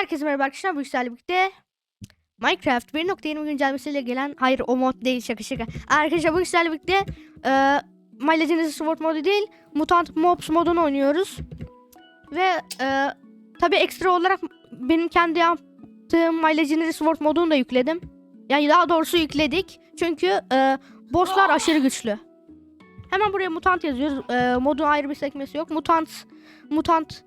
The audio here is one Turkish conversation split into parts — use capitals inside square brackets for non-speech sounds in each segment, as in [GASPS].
Herkese merhaba arkadaşlar. Bu işlerle birlikte Minecraft 1.20 güncellemesiyle gelen hayır o mod değil şaka şaka. Arkadaşlar bu işlerle birlikte e, My Legendary Sword modu değil Mutant Mobs modunu oynuyoruz. Ve e, tabi ekstra olarak benim kendi yaptığım My Legendary Sword modunu da yükledim. Yani daha doğrusu yükledik. Çünkü e, bosslar aşırı güçlü. Hemen buraya mutant yazıyoruz. E, modun ayrı bir sekmesi yok. Mutant mutant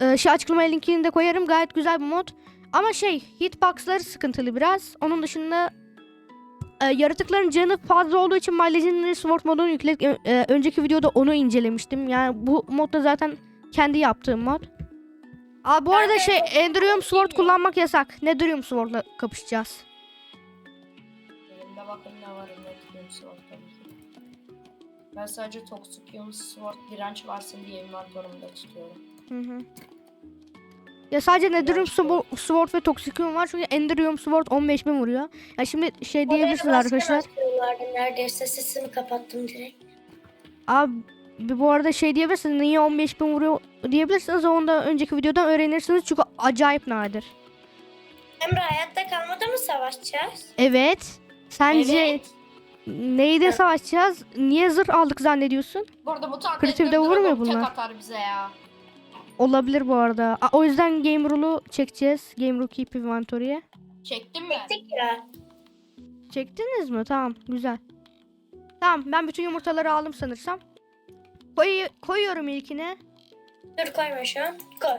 ee, şey açıklamaya linkini de koyarım. Gayet güzel bir mod. Ama şey hitboxları sıkıntılı biraz. Onun dışında e, yaratıkların canı fazla olduğu için My Legendary Sword modunu yükledik. Ö- e, önceki videoda onu incelemiştim. Yani bu modda zaten kendi yaptığım mod. Aa, bu arada şey Endurium Sword kullanmak yasak. Nedurium Sword'la kapışacağız. Elimde bakın ne var Elimde Sword tabii ki. Ben sadece Toxicium Sword direnç varsın diye inventörümde tutuyorum. Hı hı. Ya sadece Swo- Sword ve Toxicum var çünkü Endurium Sword 15.000 vuruyor. Ya şimdi şey diyebilirsiniz arkadaşlar. Neredeyse sesimi kapattım direkt. Abi bu arada şey diyebilirsiniz niye 15 bin vuruyor diyebilirsiniz onu da önceki videodan öğrenirsiniz çünkü acayip nadir. Emre hayatta kalmada mı savaşacağız? Evet. Sence Evet. neyde savaşacağız? Niye zırh aldık zannediyorsun? Burada Kreatifde Ender vurmuyor bunlar. Tek atar bize ya. Olabilir bu arada. A- o yüzden Game Rule'u çekeceğiz. Game Rule Keep Inventory'e. Çektim mi? Tek ya. Çektiniz mi? Tamam güzel. Tamam ben bütün yumurtaları aldım sanırsam. Koy koyuyorum ilkine. Dur koyma şu an. Koy.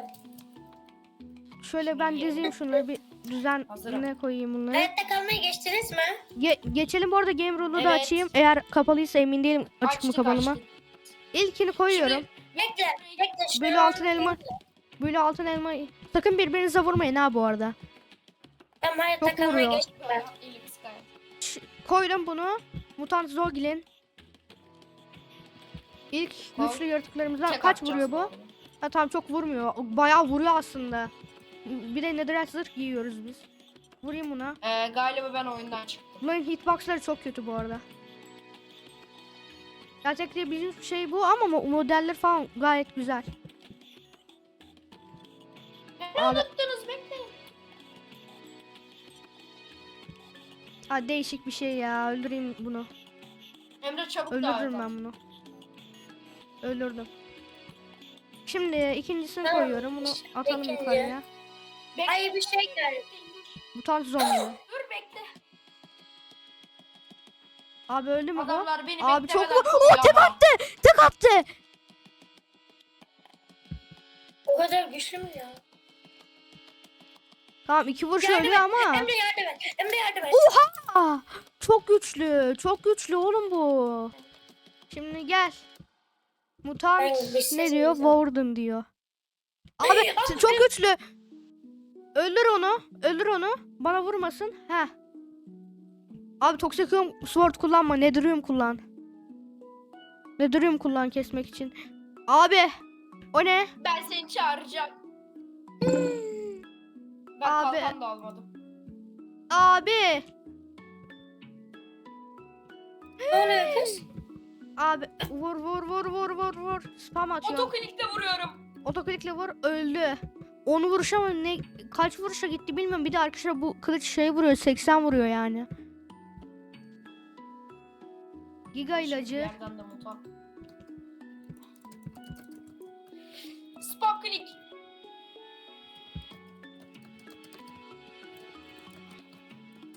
Şöyle ben dizeyim şunları bir düzen Hazırım. ne koyayım bunları. Hayatta kalmayı geçtiniz mi? Ge- geçelim bu arada Game Rule'u da Evet. açayım. Eğer kapalıysa emin değilim açık mı Açtık, kapalı mı. İlkini koyuyorum. Bekle. Bekle Böyle altın elma. Böyle altın elma. Sakın birbirinize vurmayın ha bu arada. Tamam hayatta Çok vuruyor. geçtim ben. İyilik Sky. Ş- koydum bunu. Mutant Zoglin. İlk Al. güçlü yaratıklarımızdan Tek kaç atacağız vuruyor bu? Ha tamam çok vurmuyor. Bayağı vuruyor aslında. Bir de netherite zırh giyiyoruz biz. Vurayım buna. Ee, galiba ben oyundan çıktım. Bunların hitboxları çok kötü bu arada. Gerçekten bizim şey bu ama mo- modeller falan gayet güzel. Beni Abi- unuttunuz bekleyin. Ha değişik bir şey ya. Öldüreyim bunu. Emre çabuk Öldürürüm ben bunu. Öldürdüm. Şimdi ikincisini Tamam, koyuyorum. Bunu atalım ikinci. yukarıya. Bekle. Ay bir şey geldi. Mutant zombi. Abi öldü mü bu? Adamlar beni Abi çok beklemeden Oo, tek ama. attı. Tek attı. O kadar güçlü mü ya? Tamam iki vuruş Yardım öldü et. ama. Emre yardım et. Emre yardım et. Aa, çok güçlü. Çok güçlü oğlum bu. Şimdi gel. Mutant Ben bir ses ne diyor? alacağım. Warden diyor. Abi Abi, çok güçlü. Öldür onu. Öldür onu. Bana vurmasın. Heh. Abi Toxicum Sword kullanma. Nedurium kullan. Nedurium kullan kesmek için. Abi. O ne? Ben seni çağıracağım. Ben Abi. kalkan da almadım. Abi. Ne oluyor kız? Abi vur vur vur vur vur vur. Spam atıyor. Otoklikle vuruyorum. Otoklikle vur öldü. Onu vuruş ama ne kaç vuruşa gitti bilmiyorum. Bir de arkadaşlar bu kılıç şey vuruyor 80 vuruyor yani. Giga ilacı. De. Spoklik.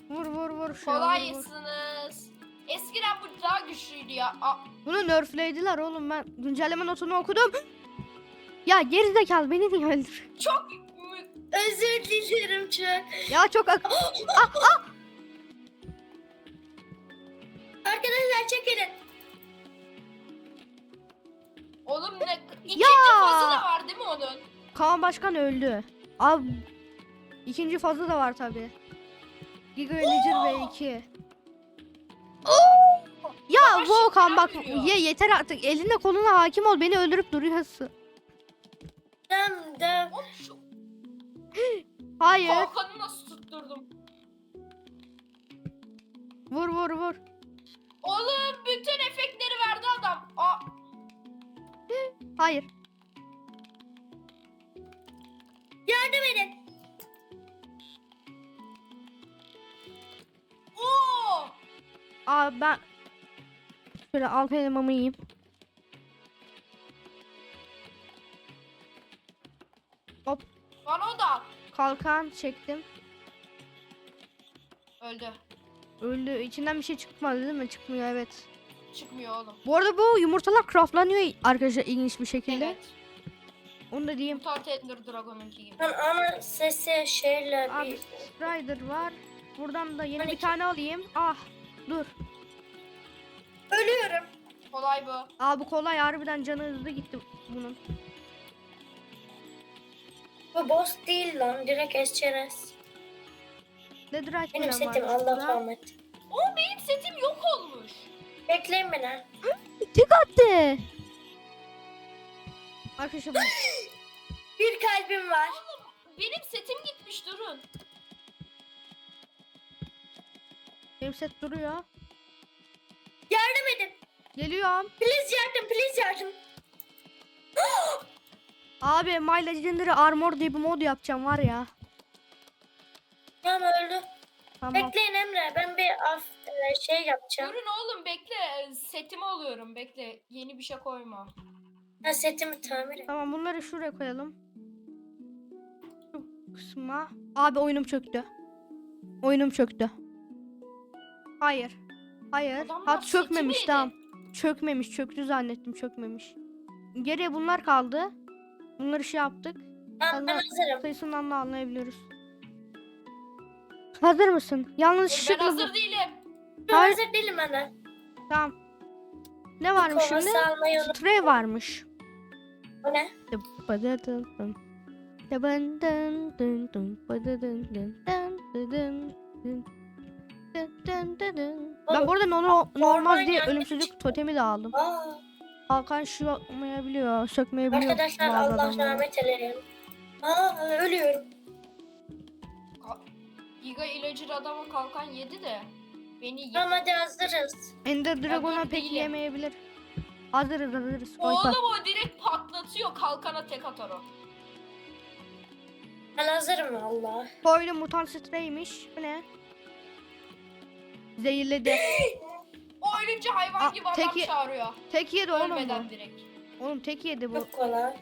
Vur vur vur. vur. Kolaysınız. Eskiden bu daha güçlüydü ya. Aa, Bunu nerflediler oğlum ben güncelleme notunu okudum. Ya gerizekalı beni niye öldür? çok mü- Özür dilerim çok. Ya çok ak- Arkadaşlar [GASPS] Başkan öldü. Abi ikinci fazla da var tabi. Giga Illager V2. Ya Volkan bak ye yeter artık elinde koluna hakim ol beni öldürüp duruyorsun. Dem dem. Hayır. kalkanı nasıl tutturdum? Vur vur vur. Oğlum bütün efektleri verdi adam. Aa, Hayır. Aa ben şöyle alt elmamı yiyeyim. Bana o da. Kalkan çektim. Öldü. Öldü. İçinden bir şey çıkmadı değil mi? Çıkmıyor evet. Çıkmıyor oğlum. Bu arada bu yumurtalar craftlanıyor arkadaşlar ilginç bir şekilde. Evet. Onu da diyeyim. Mutant Ender Dragon'unki gibi. Ama sesi şeyle Abi bir... Strider var. Buradan da yeni Hani bir ki- tane alayım. Ah dur. Ölüyorum. Kolay bu. Aa bu kolay harbiden canı hızlı gitti bunun. Bu boss değil lan. Direkt esçerez. Netherite Benim falan setim Allah rahmet. O benim setim yok olmuş. Bekleyin beni. Tek attı. Arkadaşlar [GASPS] Bir kalbim var. Benim setim gitmiş durun. Set duruyor. Yardım edin. Geliyorum. Please yardım, please yardım. [GASPS] Abi My Legendary Armor diye bir mod yapacağım var ya. Tamam öldü. Tamam. Bekleyin Emre. Ben bir af e, şey yapacağım. Durun oğlum bekle. Setimi alıyorum bekle. Yeni bir şey koyma. Ha setimi tamir et. Tamam bunları şuraya koyalım. Şu kısma. Abi oyunum çöktü. Oyunum çöktü. Hayır. Hayır. Adamlar Hat çökmemiş seçimiydi. tamam. Çökmemiş. Çöktü zannettim çökmemiş. Geriye bunlar kaldı. Bunları şey yaptık. Ben hazırım. Sayısından da anlayabiliyoruz. Hazır mısın? Yalnız Ben şıklı bu. hazır değilim. Ben Hayır. hazır değilim ben. Tamam. Ne varmış şimdi? Kovası almayı unut. Stray varmış. O ne? Dıbıdıdıdın. Dıbındın dın dın bıdıdın dın dın dıdın dın. Dın dın dıdın. Ben bu arada no- normal diye ölümsüzlük çıktı. totemi de aldım. Aa, Hakan şu yapmayabiliyor, sökmeyebiliyor. arkadaşlar bazı Allah adamları. rahmet eylesin. Aa ölüyorum. Giga ilacır adamı kalkan yedi de. Beni yedi. Tamam hadi hazırız. Ender Dragon'a dur, pek değilim. yemeyebilir. Hazırız hazırız. Oğlum o direkt patlatıyor. Kalkana tek atar o. Ben hazırım Allah. Koylu mutant Stray'miş. Bu ne? Zehirledi. [GASPS] O ölünce hayvan Aa, gibi adam teki- çağırıyor. tek yedi oğlum Ölmeden bu. direkt. Oğlum tek yedi bu. Çok kolay.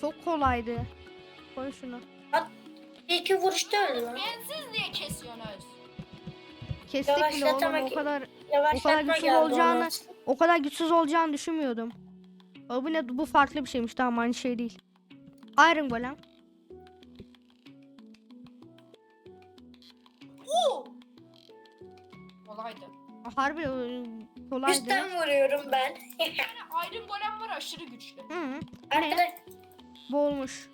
Çok kolaydı. Koy şunu. Bir iki vuruşta öldü lan. Bensiz niye kesiyorsunuz? Kestik bile oğlum Yavaşlatamak- o kadar Yavaşlatma güçsüz geldi olacağını- ona. o kadar güçsüz olacağını düşünmüyordum. Bu ne bu farklı bir şeymiş tamam aynı şey değil. Iron Golem. Harbi e, kolaydı. Üstten vuruyorum ben. Tane Iron Golem var aşırı güçlü. Hı -hı. Arkadaş Boğulmuş.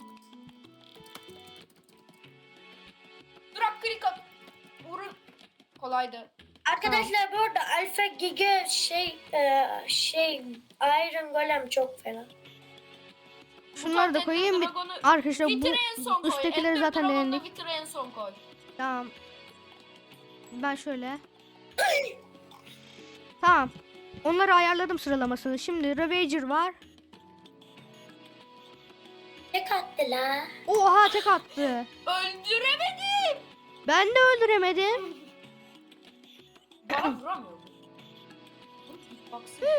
Durak klik at. Vurun. Kolaydı. Arkadaşlar bu arada Alfa Giga şey e, şey Iron Golem çok fena. Şunları da koyayım bir. Dragon'u Arkadaşlar bu Wither'ı en son koy. üsttekileri Ender zaten Dragon'la denedik. Wither'ı en son koy. Tamam. Ben şöyle. [LAUGHS] Tamam. Onları ayarladım sıralamasını. Şimdi Ravager var. Tek attı la. Oha tek attı. Öldüremedim. Ben de öldüremedim. Bana vuramıyor. Baksana.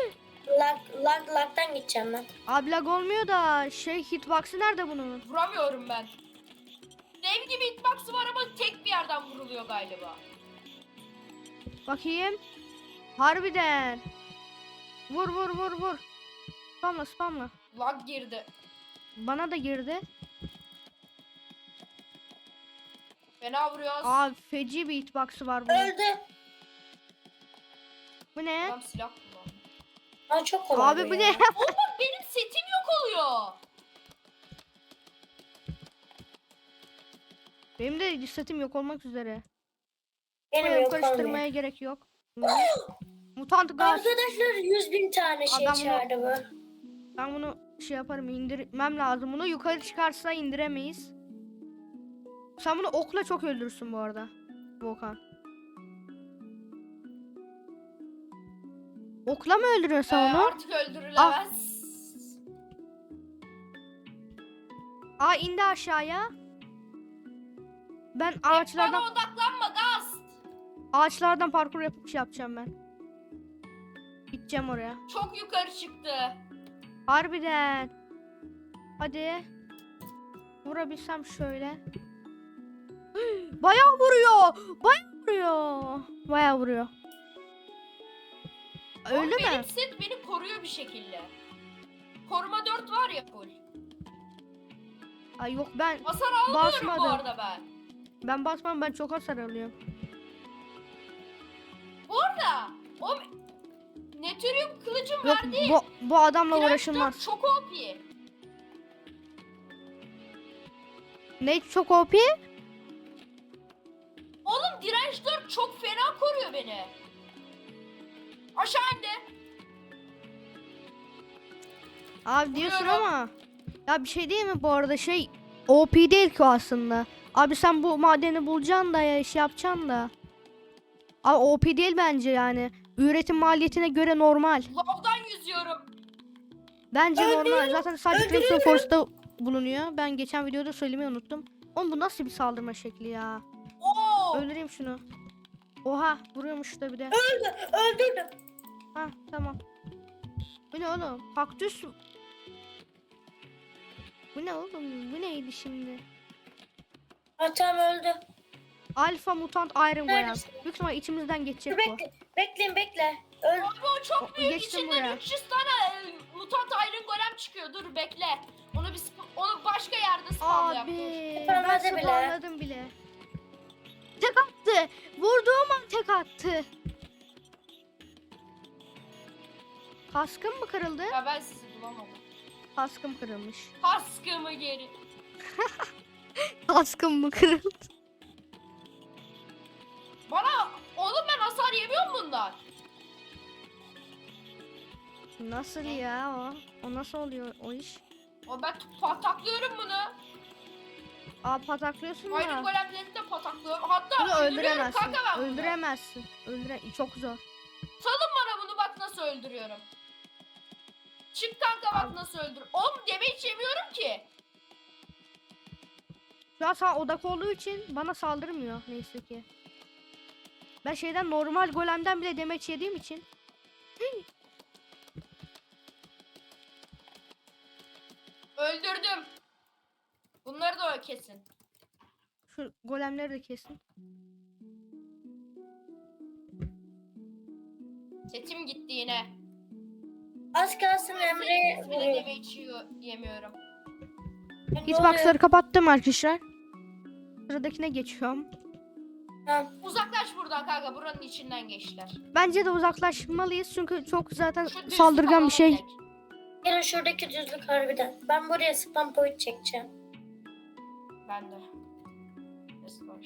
Lag, lag, lag'dan gideceğim ben. Abi lag olmuyor da şey hitbox'ı nerede bunun? Vuramıyorum ben. Dev gibi hitbox'ı var ama tek bir yerden vuruluyor galiba. Bakayım. Harbiden. Vur vur vur vur. Spamla spamla. Lag girdi. Bana da girdi. Fena vuruyoruz. Abi feci bir hitbox'ı var bunun. Öldü. Bu ne? Adam silah kullandı. Aa çok kolay Abi bu ya. ne? [LAUGHS] [LAUGHS] Oğlum benim setim yok oluyor. Benim de setim yok olmak üzere. Benim Buraya yok karıştırmaya olmuyor. gerek yok. [LAUGHS] Mutant gaz. Arkadaşlar 100 bin tane şey Adam bunu- çağırdı bu. Ben bunu şey yaparım indirmem lazım bunu. Yukarı çıkarsa indiremeyiz. Sen bunu okla çok öldürürsün bu arada. Volkan. Okla mı öldürüyorsun Ee, sen onu? artık öldürülemez. Aa indi aşağıya. Ben Bana ağaçlardan odaklanma gaz. Ağaçlardan parkur yapıp şey yapacağım ben. Gideceğim oraya. Çok yukarı çıktı. Harbiden. Hadi. Vurabilsem şöyle. Bayağı vuruyor. Bayağı vuruyor. Bayağı vuruyor. Öyle Oğlum mi? Benim set beni koruyor bir şekilde. Koruma 4 var ya full. Ay yok ben Hasar almıyorum bu Basmadım. arada ben. ben basmam ben çok hasar alıyorum. Bu arada o Neturium kılıcım Yok verdiği bu, bu adamla direnç uğraşılmaz. çok OP. Ne çok OP? Oğlum direnç 4 çok fena koruyor beni. Aşağı indi. Abi diyorsun Vuruyorum. ama. Ya bir şey değil mi bu arada şey OP değil ki aslında. Abi sen bu madeni bulacaksın da ya iş yapacaksın da. Abi OP değil bence yani. Üretim maliyetine göre normal. Lavdan yüzüyorum. Bence normal. Zaten sadece. Crimson Force'da bulunuyor. Ben geçen videoda söylemeyi unuttum. Oğlum bu nasıl bir saldırma şekli ya? Oo! Öldüreyim şunu. Oha vuruyormuş da bir de. Öldü, öldürdüm. Ha tamam. Bu ne oğlum? Kaktüs. Bu ne oğlum? Bu neydi şimdi? Atam öldü. Alfa mutant Iron. Neredesin? Büyük ihtimal içimizden geçecek bu. bekle, bekleyin bekle. Öldü. Abi o çok büyük. geçtim İçinden buraya. 300 tane e, mutant iron golem çıkıyor. Dur bekle. Onu bir sp- onu başka yerde spamlayalım. Abi dur. ben Yapamadı bile. bile. Tek attı. Vurduğum an tek attı. Kaskım mı kırıldı? Ya ben sizi bulamadım. Kaskım kırılmış. Kaskımı geri. [LAUGHS] Kaskım mı kırıldı? Bundan. Nasıl ya o? O nasıl oluyor o iş? O ben pataklıyorum bunu. Aa pataklıyorsun Iron da. golemlerini de pataklıyorum. Hatta Bunu öldüremezsin. kanka ben bunu. Öldüremezsin. Öldüre çok zor. Salın bana bunu bak nasıl öldürüyorum. Çık kanka bak nasıl öldür. Oğlum damage yemiyorum ki. Şu an sağ odak olduğu için bana saldırmıyor neyse ki. Ben şeyden normal golemden bile demeç yediğim için. Öldürdüm. Bunları da kesin. Şu golemleri de kesin. Setim gitti yine. Az kalsın Emre'ye Hiçbir de vuruyor. damage yiyor- yemiyorum. Hitbox'ları kapattım arkadaşlar. Sıradakine geçiyorum. Uzaklaş buradan kanka buranın içinden geçtiler. Bence de uzaklaşmalıyız çünkü çok zaten Şu düz saldırgan bir şey. tek. Gelin şuradaki düzlük harbiden. Ben buraya spam point çekeceğim. Ben de. Restore.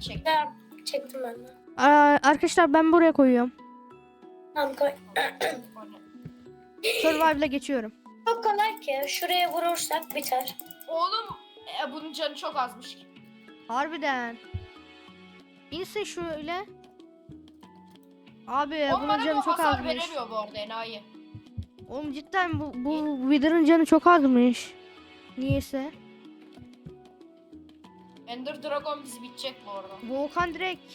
Çek. Tamam. Çektim ben de. Aa, arkadaşlar ben buraya koyuyorum. Tamam koy. Survival'a geçiyorum. Çok kolay ki. Şuraya vurursak biter. Oğlum e, bunun canı çok azmış. Harbiden. İnse şöyle. Abi Oğlum bunun canı bu çok hasar azmış. veremiyor bu arada enayi. Oğlum cidden bu, bu Wither'ın canı çok azmış. Niyeyse. Ender Dragon bizi bitecek bu arada. Volkan direkt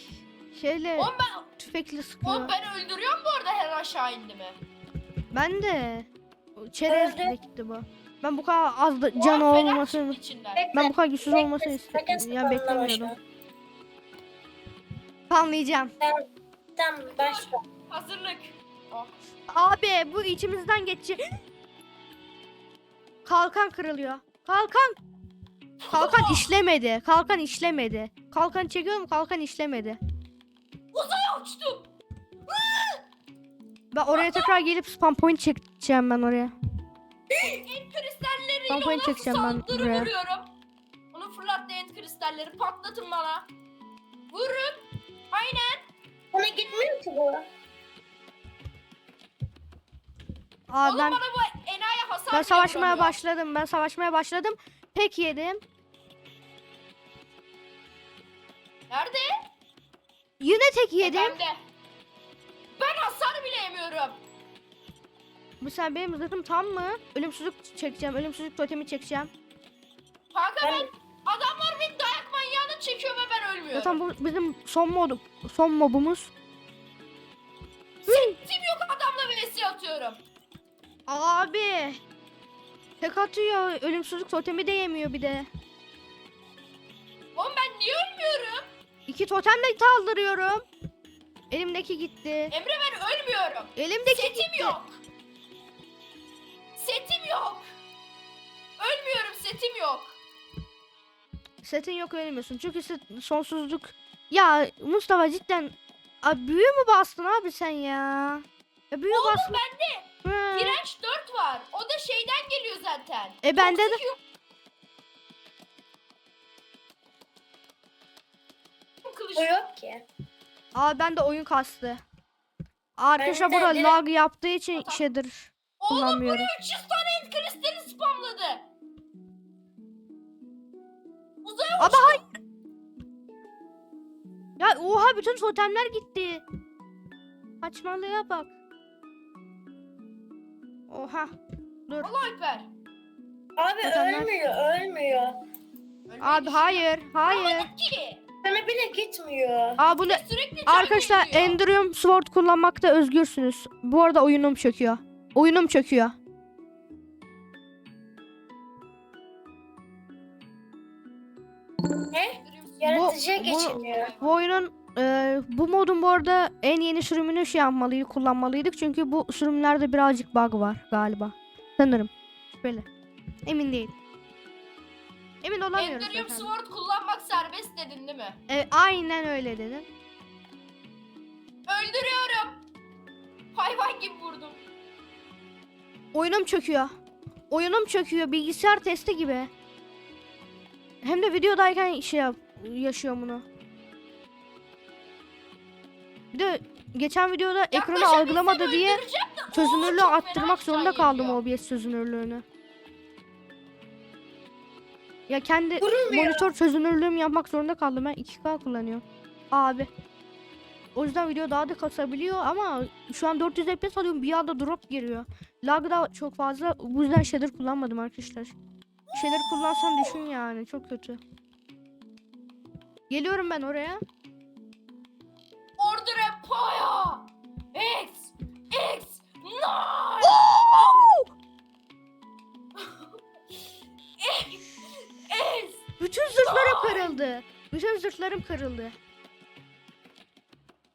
şeyle Oğlum ben, tüfekle sıkıyor. oğlum ben öldürüyorum bu arada her aşağı indi mi? Ben de. Çerez Öldü. gitti bu. Ben bu kadar az da can olmasını ben bu kadar güçsüz olmasını istedim. Ya beklemiyordum. Anlayacağım. Tamam başla. Hazırlık. Oh. Abi bu içimizden geçecek. [GASPS] Kalkan kırılıyor. Kalkan. Kalkan işlemedi. Kalkan işlemedi. Kalkan çekiyorum kalkan işlemedi. Uzaya uçtum. Ben oraya tekrar gelip spam point çekeceğim ben oraya. [GASPS] Ona çekeceğim ben saldırı buraya. vuruyorum. Onu fırlattı end kristalleri patlatın bana. Vurun. Aynen. Ona gitmiyor ki bu. Aa, Oğlum ben bana bu enayi hasar ben savaşmaya vuramıyor. başladım. Ben savaşmaya başladım. Pek yedim. Nerede? Yine tek yedim. Tepemde. Ben hasar bile yemiyorum. Sen benim zırhım tam mı? Ölümsüzlük çekeceğim. Ölümsüzlük totemi çekeceğim. Kanka Ben- ben adamlar beni dayak manyağı çekiyor ve ben ölmüyorum. Zaten bu bizim son mod son mobumuz. Tim yok adamla vs atıyorum. Abi. Tek atıyor. Ölümsüzlük totemi de yemiyor bir de. Oğlum ben niye ölmüyorum? İki totemle saldırıyorum. Elimdeki gitti. Emre ben ölmüyorum. Elimdeki Setim gitti. yok. Yok. Ölmüyorum setim yok. Setin yok ölmüyorsun. Çünkü set, sonsuzluk. Ya Mustafa cidden abi büyü mü bastın abi sen ya? Ya büyü Oğlum bastın. bende Hı. direnç 4 var. O da şeyden geliyor zaten. E bende de Toksik yok. Kılıç. Bu yok ki. Aa ben de oyun kastı. Arkadaşlar burada lag yaptığı için Tamam. şeydir. Oğlum kullanmıyorum. buraya 300 tane el kristali spamladı. Uzaya Ama uçtu. hayır. Ya oha bütün totemler gitti. Saçmalığa bak. Oha. Dur. Allah Alper. Abi Adamlar- ölmüyor, ölmüyor. Abi hayır, hayır. Ki. Sana bile gitmiyor. Aa bunu sürekli arkadaşlar yeniliyor. Endurium Sword kullanmakta özgürsünüz. Bu arada oyunum çöküyor. Oyunum çöküyor. Ne? Yaratıcıya bu- geçemiyor. Bu oyunun e, bu modun bu arada en yeni sürümünü şey yapmalıydık, kullanmalıydık. Çünkü bu sürümlerde birazcık bug var galiba. Sanırım. Böyle. Emin değil. Emin olamıyorum. Endurium zaten. Sword kullanmak serbest dedin değil mi? E, aynen öyle dedim. Öldürüyorum. Hayvan gibi vurdum. Oyunum çöküyor. Oyunum çöküyor. Bilgisayar testi gibi. Hem de videodayken şey yap, yaşıyor bunu. Bir de geçen videoda ekranı algılamadı diye çözünürlüğü arttırmak zorunda aşağı kaldım. OBS çözünürlüğünü. Ya kendi Vurulmuyor. monitör çözünürlüğümü yapmak zorunda kaldım. Ben 2K kullanıyorum. Abi. O yüzden video daha da kasabiliyor ama şu an 400 FPS alıyorum bir anda drop giriyor. Lag da çok fazla. Bu yüzden shader kullanmadım arkadaşlar. Shader kullansam düşün yani çok kötü. Geliyorum ben oraya. Order Empire. X. X. X. X. [LAUGHS] Bütün zırhlarım kırıldı. Bütün zırhlarım kırıldı.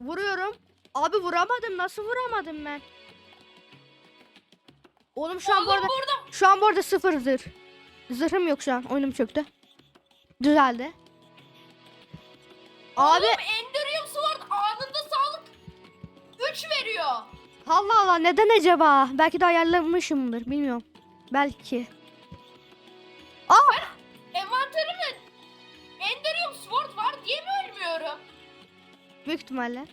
Vuruyorum. Abi vuramadım. Nasıl vuramadım ben? Oğlum şu an bu Oğlum arada burada şu an bu arada sıfır zırh. Zırhım yok şu an. Oyunum çöktü. Düzeldi. Abi Oğlum Endurium Sword anında sağlık 3 veriyor. Allah Allah neden acaba? Belki de ayarlamışımdır. Bilmiyorum. Belki. Envanterimde Endurium Sword var diye mi ölmüyorum? Büyük ihtimalle.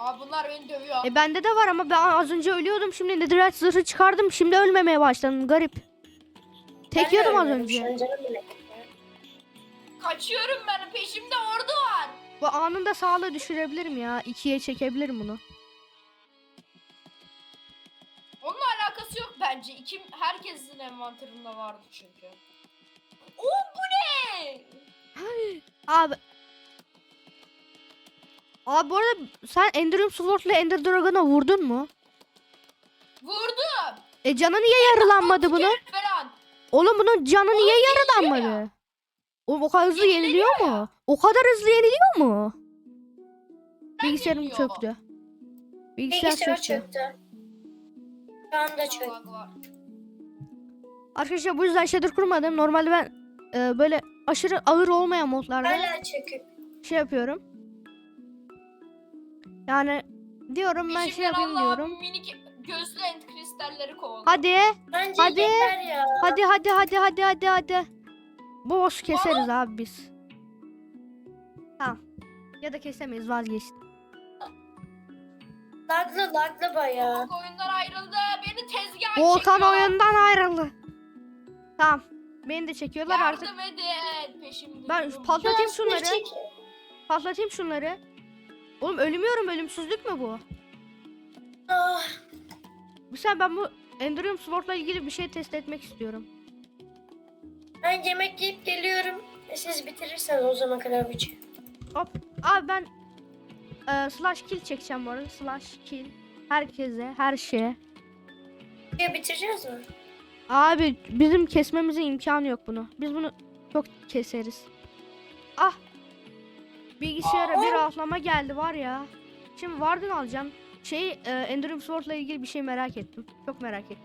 Aa bunlar beni dövüyor. E bende de var ama ben az önce ölüyordum. Şimdi netherite zırhı çıkardım. Şimdi ölmemeye başladım. Garip. Tek Ben yiyordum az önce. Kaçıyorum ben peşimde ordu var. Bu anında sağlığı düşürebilirim ya. İkiye çekebilirim bunu. Onunla alakası yok bence. İki, herkesin envanterinde vardı çünkü. Oo bu ne? Abi. Abi bu arada sen Endurium Sword'la Ender Dragon'a vurdun mu? Vurdum. E canı niye yarılanmadı bunun? Falan. Oğlum bunun canı niye yarılanmadı? Oğlum o kadar hızlı Yeniliyor yeniliyor mu? O kadar hızlı yeniliyor mu? Bilgisayarım yeniliyor. çöktü. Bilgisayar Bilgisayar çöktü. çöktü. Şu anda çöktü. Arkadaşlar bu yüzden shader kurmadım. Normalde ben e, böyle aşırı ağır olmayan modlarda Hala çökük. şey yapıyorum. Yani diyorum ben şey Peşimden yapayım Allah'ım diyorum. minik gözlü end kristalleri kovalıyor. Hadi. Bence Hadi. yeter ya. Hadi hadi hadi hadi hadi hadi. Bu boss keseriz abi biz. Tamam. Ya da kesemeyiz vazgeçtim. Laglı laglı bayağı. Volkan oyundan ayrıldı. Beni tezgaha Volkan çekiyorlar. oyundan ayrıldı. Tamam. Beni de çekiyorlar artık. Yardım edin. Peşimde. Ben patlatayım şunları. çek. Patlatayım şunları. Oğlum ölmüyorum ölümsüzlük mü bu? Ah, Mesela ben bu Endurium Sword'la ilgili bir şey test etmek istiyorum. Ben yemek yiyip geliyorum. E, Siz bitirirseniz o zaman kadar videoyu. Hop. Abi ben e, slash kill çekeceğim bu arada. Slash kill. Herkese, her şeye. Ya bitireceğiz mi? Abi bizim kesmemize imkanı yok bunu. Biz bunu çok keseriz. Ah. Bilgisayara bir rahatlama geldi var ya. Şimdi Warden alacağım. Şey e, Enduring Sword'la ilgili bir şey merak ettim. Çok merak ettim.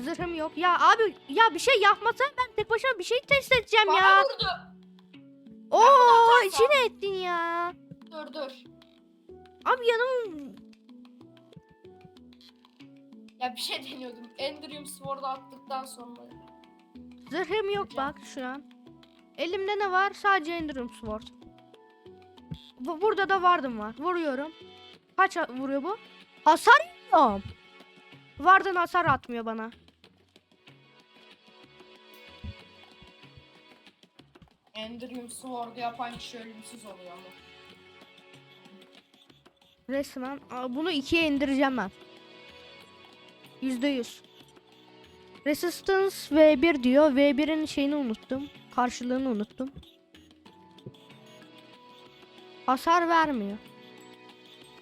Zırhım yok. Ya abi ya bir şey yapmasan ben tek başıma bir şey test edeceğim Bana ya. vurdu. Oo atarsam- içine ettin ya. Dur dur. Abi yanım Ya bir şey deniyordum. Enderium Sword'u attıktan sonra. zırhım yok bak şu an. Elimde ne var? Sadece Enduring Sword. Bu, burada da vardım var. Vuruyorum. Kaç vuruyor bu? Hasar yiyorum. Vardın hasar atmıyor bana. Enderium Sword'u yapan kişi ölümsüz oluyor ama. Resmen. Aa, Bunu ikiye indireceğim ben. Yüzde yüz. Resistance V1 diyor. V1'in şeyini unuttum. Karşılığını unuttum. Hasar vermiyor.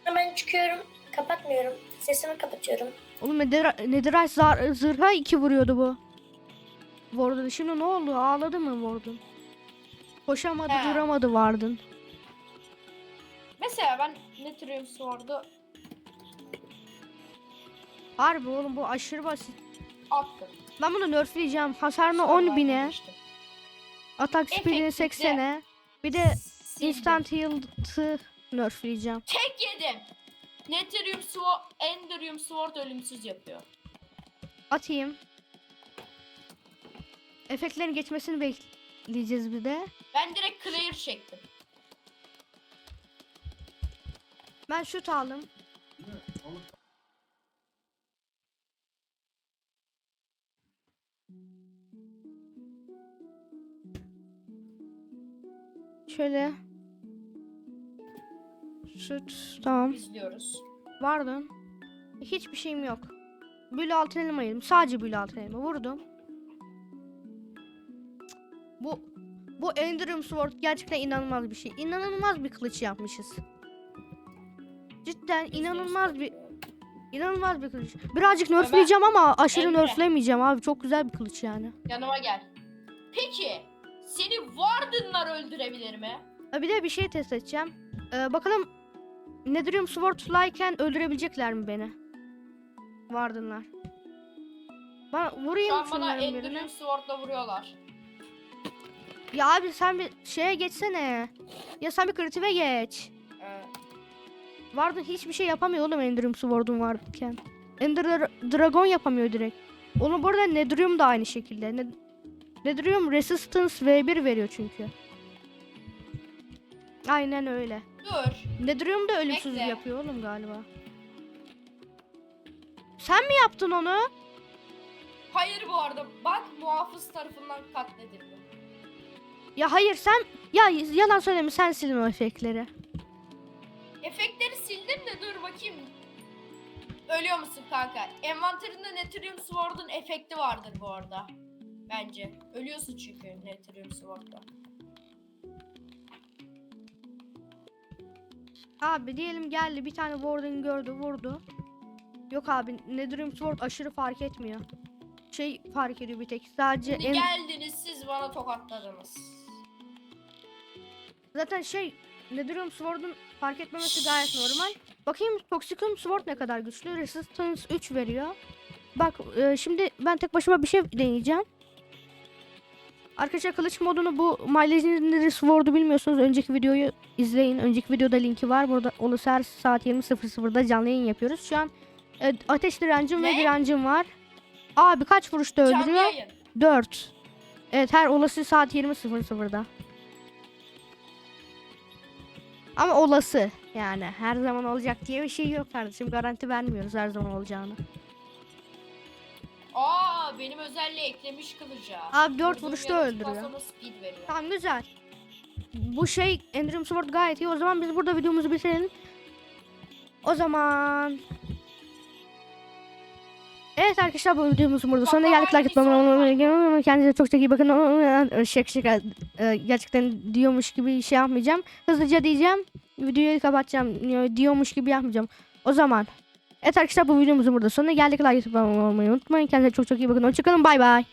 Hemen çıkıyorum. Kapatmıyorum. Sesimi kapatıyorum. Oğlum Nether- Netherite zar- zırha 2 vuruyordu bu. Warden şimdi ne oldu? Ağladı mı Warden? Koşamadı, He. duramadı Warden. Mesela ben Enderium Sword'u Harbi oğlum bu aşırı basit. attım. Ben bunu nerfleyeceğim. Hasarını Sonra 10 bine, vazgeçtim. Atak speedini Efektifte 80'e, bir de Sildim. instant heal'ı nerfleyeceğim. Tek yedim. Netherrium Sword, Enderium Sword ölümsüz yapıyor. Atayım. Efektlerin geçmesini bekleyeceğiz bir de. Ben direkt clear çektim. Ben şut aldım. Şöyle. Şut. Tamam. İzliyoruz. Vardın. Hiçbir şeyim yok. Bülü altın elma yedim. Sadece bülü altın elma. Vurdum. Bu bu Enderium Sword gerçekten inanılmaz bir şey. İnanılmaz bir kılıç yapmışız. Cidden inanılmaz bir inanılmaz bir kılıç. Birazcık nerfleyeceğim ama aşırı Emre. nerflemeyeceğim abi. Çok güzel bir kılıç yani. Yanıma gel. Peki seni Warden'lar öldürebilir mi? Ha, Bir de bir şey test edeceğim. Ee, bakalım Nedrium Sword'layken öldürebilecekler mi beni? Vardınlar. Bana Şu vurayım an bana şunların birine. Enderium Sword'la vuruyorlar. Ya abi sen bir şeye geçsene. Ya sen bir kritive geç. Ee, Vardın hiçbir şey yapamıyor oğlum Endrium Sword'un varken. Ender Dra- Dragon yapamıyor direkt. Onun bu arada Nedrium da aynı şekilde. Ne Nedrium Resistance V1 veriyor çünkü. Aynen öyle. dur. Nedrium da ölümsüz Bekle. yapıyor oğlum galiba. Sen mi yaptın onu? Hayır bu arada. Bak muhafız tarafından katledildi. Ya hayır sen ya yalan söyleme sen sildin o efektleri. Efektleri sildim de dur bakayım. Ölüyor musun kanka? Envanterinde Netherrium Sword'un efekti vardır bu arada. Bence. Ölüyorsun çünkü Netherrium Sword'da. Abi diyelim geldi bir tane Warden gördü vurdu. Yok abi Nedrium Sword aşırı fark etmiyor. Şey fark ediyor bir tek sadece Şimdi en, geldiniz siz bana tokatladınız. zaten şey Nedrium Sword'un fark etmemesi gayet normal. Bakayım Toxicum Sword ne kadar güçlü. Resistance 3 veriyor. Bak e, şimdi ben tek başıma bir şey deneyeceğim. Arkadaşlar kılıç modunu bu My Legendary Sword'u bilmiyorsunuz. Önceki videoyu izleyin. Önceki videoda linki var. Burada olası her saat 20.00'da canlı yayın yapıyoruz. Şu an e, ateş direncim ve Ne? direncim var. Abi kaç vuruşta öldürüyor? yayın. 4. Evet her olası saat 20.00'da. Ama olası yani her zaman olacak diye bir şey yok kardeşim. Garanti vermiyoruz her zaman olacağını. Aa benim özelliği eklemiş kılıca. Abi dört vuruşta öldürüyor. sonra speed veriyor. Tamam güzel. Bu şey Endrium Sword gayet iyi. O zaman biz burada videomuzu bitirelim. O zaman Evet arkadaşlar bu videomuzun burada sonuna Baba, geldik. Like unutmayın. Kendinize çok çok iyi bakın. Şaka şaka e, gerçekten diyormuş gibi şey yapmayacağım. Hızlıca diyeceğim. Videoyu kapatacağım. Diyormuş gibi yapmayacağım. O zaman Evet arkadaşlar bu videomuzun burada sonuna geldik. Like etmeyi unutmayın. Kendinize çok çok iyi bakın. Hoşçakalın. Bay bay.